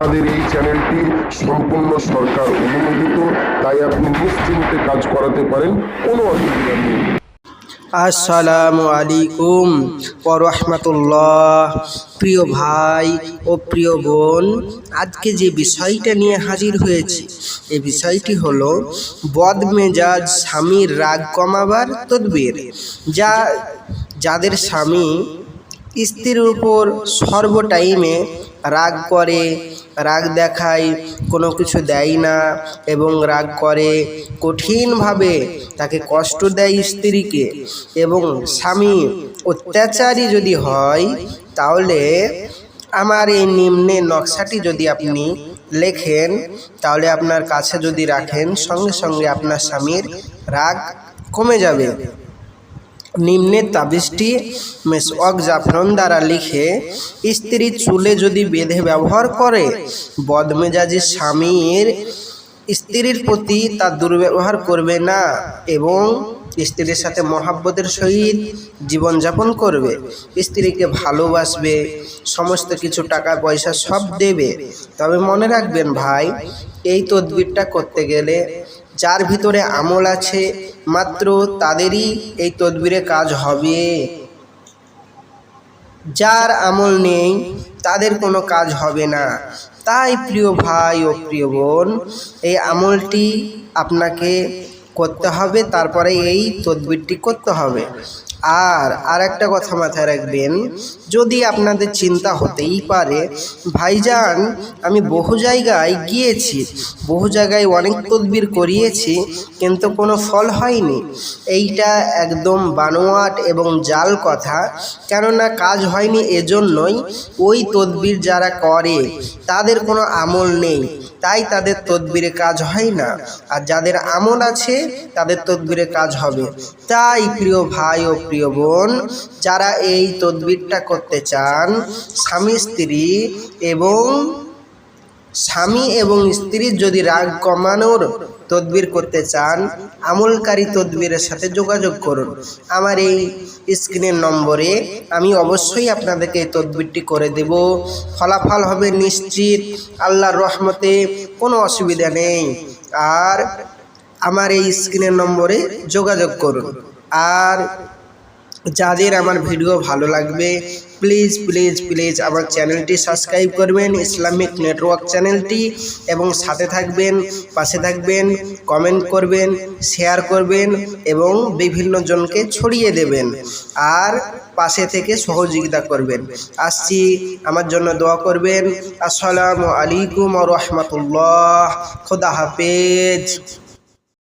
আমাদের এই চ্যানেলটি সম্পূর্ণ সরকার অনুমোদিত, তাই আপনি নিশ্চিন্তে কাজ করাতে পারেন, কোনো অসুবিধা নেই। আসসালামু আলাইকুম রহমতুল্লাহ প্রিয় ভাই ও প্রিয় বোন, আজকে যে বিষয়টা নিয়ে হাজির হয়েছি এই বিষয়টি হলো বদমেজাজ স্বামীর রাগ কমাবার তদবির, যা যাদের স্বামী স্ত্রীর উপর সর্ব টাইমে রাগ করে, রাগ দেখায়, কোনো কিছু দেয় না এবং রাগ করে। কঠিনভাবে তাকে কষ্ট দেয় স্ত্রীকে এবং স্বামী অত্যাচারী যদি হয়, তাহলে আমার এই নিম্নে নকশাটি যদি আপনি লেখেন, তাহলে আপনার কাছে যদি রাখেন, সঙ্গে সঙ্গে আপনার স্বামীর রাগ কমে যাবে। নিম্নের তাবিজটি মেসওয়াক জাফরন দ্বারা লিখে, স্ত্রী চুলে যদি বেঁধে ব্যবহার করে, বদমেজাজি স্বামীর স্ত্রীর প্রতি তার দুর্ব্যবহার করবে না এবং স্ত্রীর সাথে মহাব্বতের সহিত জীবনযাপন করবে। স্ত্রীকে ভালোবাসবে, সমস্ত কিছু টাকা পয়সা সব দেবে। তবে মনে রাখবেন ভাই এই তদবিরটা করতে গেলে যার ভিতরে আমল আছে, মাত্র তাদেরই এই তদবিরে কাজ হবে। যার আমল নেই, তাদের কোনো কাজ হবে না। তাই প্রিয় ভাই ও প্রিয় বোন, এই আমলটি আপনাকে করতে হবে, তারপরে এই তদবিরটি করতে হবে। আর আর একটা কথা মাথায় রাখবেন, যদি আপনাদের চিন্তা হতেই পারে, ভাইজান, আমি বহু জায়গায় গিয়েছি, বহু জায়গায় অনেক তদবির করিয়েছি, কিন্তু কোনো ফল হয়নি। এইটা একদম বানোয়াট এবং জাল কথা, কেননা কাজ হয়নি এজন্যই ওই তদবির যারা করে, তাদের কোনো আমল নেই, তাই তাদের তদবিরে কাজ হয় না। আর যাদের আমল আছে, তাদের তদবিরে কাজ হবে। তাই প্রিয় ভাই ও প্রিয় বোন, যারা এই তদবিরটা করতে চান, স্বামী, স্ত্রী এবং স্বামী এবং স্ত্রীর যদি রাগ কমানোর তদবির করতে চান, আমলকারী তদবিরের সাথে যোগাযোগ করুন। আমার এই স্ক্রিনের নম্বরে আমি অবশ্যই আপনাদেরকে এই তদবিরটি করে দেব। ফলাফল হবে নিশ্চিত, আল্লাহর রহমতে কোনো অসুবিধা নেই। আর আমার এই স্ক্রিনের নম্বরে যোগাযোগ করুন। আর যাদের আমার ভিডিও ভালো লাগবে প্লিজ প্লিজ প্লিজ আমার চ্যানেলটি সাবস্ক্রাইব করবেন ইসলামিক নেটওয়ার্ক চ্যানেলটি, এবং সাথে থাকবেন, পাশে থাকবেন কমেন্ট করবেন শেয়ার করবেন, এবং বিভিন্ন জনকে ছড়িয়ে দেবেন, আর পাশে থেকে সহযোগিতা করবেন। আসছি, আমার জন্য দোয়া করবেন। আসসালামু আলাইকুম রহমতুল্লাহ। খোদা হাফেজ।